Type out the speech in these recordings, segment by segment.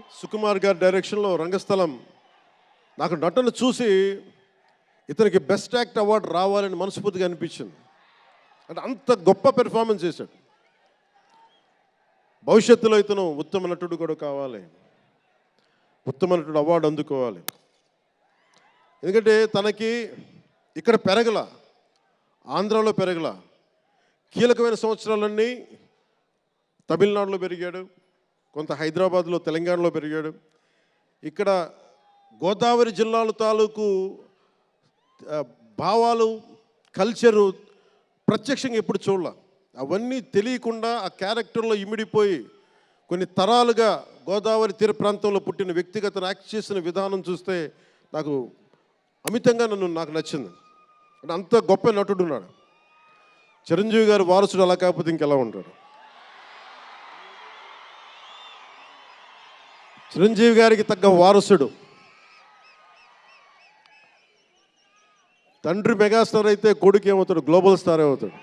సుకుమార్ గారి డైరెక్షన్లో రంగస్థలం. నాకు నటన చూసి ఇతనికి బెస్ట్ యాక్ట్ అవార్డు రావాలని మనస్ఫూర్తిగా అనిపించింది. అంటే అంత గొప్ప పెర్ఫార్మెన్స్ చేశాడు. భవిష్యత్తులో ఇతను ఉత్తమ నటుడు కూడా కావాలి. ఉత్తమ నటుడు అవార్డు అందుకోవాలి. ఎందుకంటే తనకి ఇక్కడ పెరగల ఆంధ్రాలో పెరగల కీలకమైన సంవత్సరాలన్నీ తమిళనాడులో పెరిగాడు. కొంత హైదరాబాద్లో తెలంగాణలో పెరిగాడు. ఇక్కడ గోదావరి జిల్లాల తాలూకు భావాలు కల్చరు ప్రత్యక్షంగా ఎప్పుడు చూడాల. అవన్నీ తెలియకుండా ఆ క్యారెక్టర్లో ఇమిడిపోయి కొన్ని తరాలుగా గోదావరి తీర ప్రాంతంలో పుట్టిన వ్యక్తిగత యాక్ట్ చేసిన విధానం చూస్తే నాకు అమితంగా నన్ను నాకు నచ్చింది. అంటే అంత గొప్ప నటుడు ఉన్నాడు. చిరంజీవి గారు వారసుడు అలా కాకపోతే ఇంకెలా ఉంటాడు? చిరంజీవి గారికి తగ్గ వారసుడు. తండ్రి మెగాస్టార్ అయితే కొడుకు ఏమవుతాడు? గ్లోబల్ స్టార్ అవుతాడు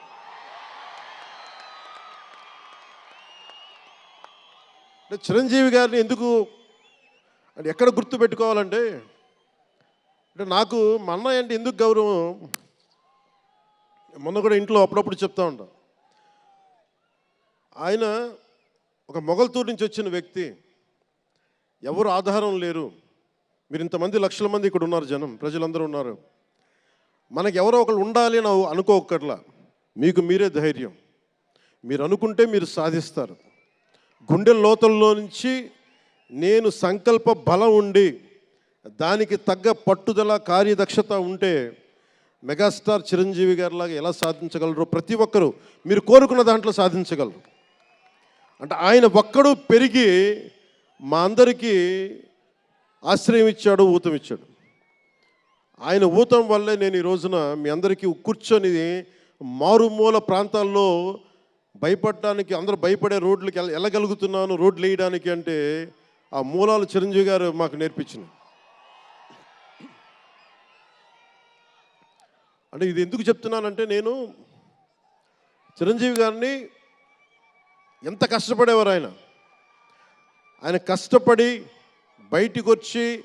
అంటే చిరంజీవి గారిని ఎందుకు అంటే ఎక్కడ గుర్తు పెట్టుకోవాలంటే అంటే నాకు మా అన్నయ్య అంటే ఎందుకు గౌరవం? మొన్న కూడా ఇంట్లో అప్పుడప్పుడు చెప్తా ఉంటాం. ఆయన ఒక మొగల్తూరు నుంచి వచ్చిన వ్యక్తి. ఎవరు ఆధారం లేరు. మీరు ఇంతమంది లక్షల మంది ఇక్కడ ఉన్నారు జనం ప్రజలందరూ ఉన్నారు. మనకు ఎవరో ఒకరు ఉండాలి అని అనుకోకట్లా మీకు మీరే ధైర్యం. మీరు అనుకుంటే మీరు సాధిస్తారు. గుండె లోతల్లో నుంచి నేను సంకల్ప బలం ఉండి దానికి తగ్గ పట్టుదల కార్యదక్షత ఉంటే మెగాస్టార్ చిరంజీవి గారిలాగా ఎలా సాధించగలరు ప్రతి ఒక్కరూ మీరు కోరుకున్న దాంట్లో సాధించగలరు. అంటే ఆయన ఒక్కడు పెరిగి మా అందరికీ ఆశ్రయం ఇచ్చాడు ఊతం ఇచ్చాడు. ఆయన ఊతం వల్లే నేను ఈ రోజున మీ అందరికీ కూర్చొని మారుమూల ప్రాంతాల్లో భయపడడానికి అందరూ భయపడే రోడ్లకి వెళ్ళగలుగుతున్నాను రోడ్లు వేయడానికి అంటే ఆ మూలాలు చిరంజీవి గారు మాకు నేర్పించింది అంటే ఇది ఎందుకు చెప్తున్నానంటే నేను చిరంజీవి గారిని ఎంత కష్టపడేవారు ఆయన? ఆయన కష్టపడి బయటికి వచ్చి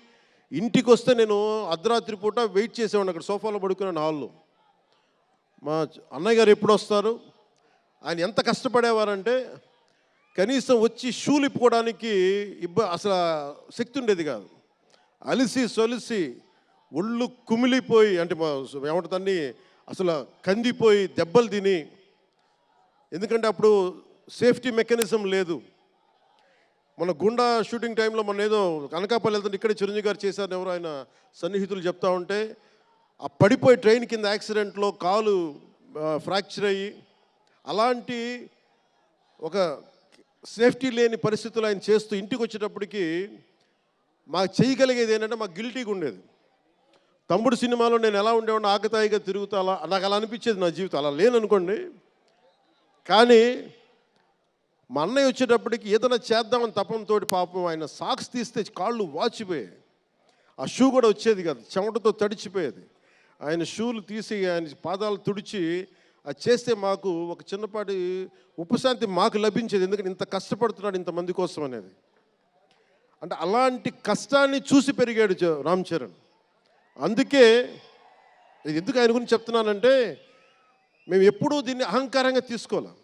ఇంటికి వస్తే నేను అర్ధరాత్రి పూట వెయిట్ చేసేవాడిని అక్కడ సోఫాలో పడుకున్నాను హాల్లో. మా అన్నయ్య గారు ఎప్పుడు వస్తారు ఆయన ఎంత కష్టపడేవారంటే కనీసం వచ్చి షూలు ఇప్పుకోవడానికి ఇబ్బ అసలు శక్తి ఉండేది కాదు. అలిసి సొలిసి ఒళ్ళు కుమిలిపోయి అంటే మా ఏమంటుందని అసలు కందిపోయి దెబ్బలు తిని. ఎందుకంటే అప్పుడు సేఫ్టీ మెకానిజం లేదు. మన గుండా షూటింగ్ టైంలో మన ఏదో అనకాపల్లి వెళ్తుంటే ఇక్కడే చిరంజీవి గారు చేశారని ఎవరు ఆయన సన్నిహితులు చెప్తా ఉంటే ఆ పడిపోయి ట్రైన్ కింద యాక్సిడెంట్లో కాలు ఫ్రాక్చర్ అయ్యి అలాంటి ఒక సేఫ్టీ లేని పరిస్థితులు ఆయన చేస్తూ ఇంటికి వచ్చేటప్పటికి మాకు చేయగలిగేది ఏంటంటే మాకు గిల్టీగా ఉండేది. తమ్ముడు సినిమాలో నేను ఎలా ఉండేవాడిని ఆకతాయిగా తిరుగుతా అలా నాకు అలా అనిపించేది నా జీవితం. అలా లేననుకోండి కానీ మా అన్నయ్య వచ్చేటప్పటికి ఏదైనా చేద్దామని తపంతో పాపం ఆయన సాక్స్ తీస్తే కాళ్ళు వాచిపోయాయి. ఆ షూ కూడా వచ్చేది కాదు చెమటతో తడిచిపోయేది. ఆయన షూలు తీసి ఆయన పాదాలు తుడిచి అది చేస్తే మాకు ఒక చిన్నపాటి ఉపశాంతి మాకు లభించేది ఎందుకంటే ఇంత కష్టపడుతున్నాడు ఇంతమంది కోసం అనేది. అంటే అలాంటి కష్టాన్ని చూసి పెరిగాడు రామ్ చరణ్. అందుకే ఇది ఎందుకు ఆయన గురించి చెప్తున్నానంటే మేము ఎప్పుడూ దీన్ని అహంకారంగా తీసుకోలేం.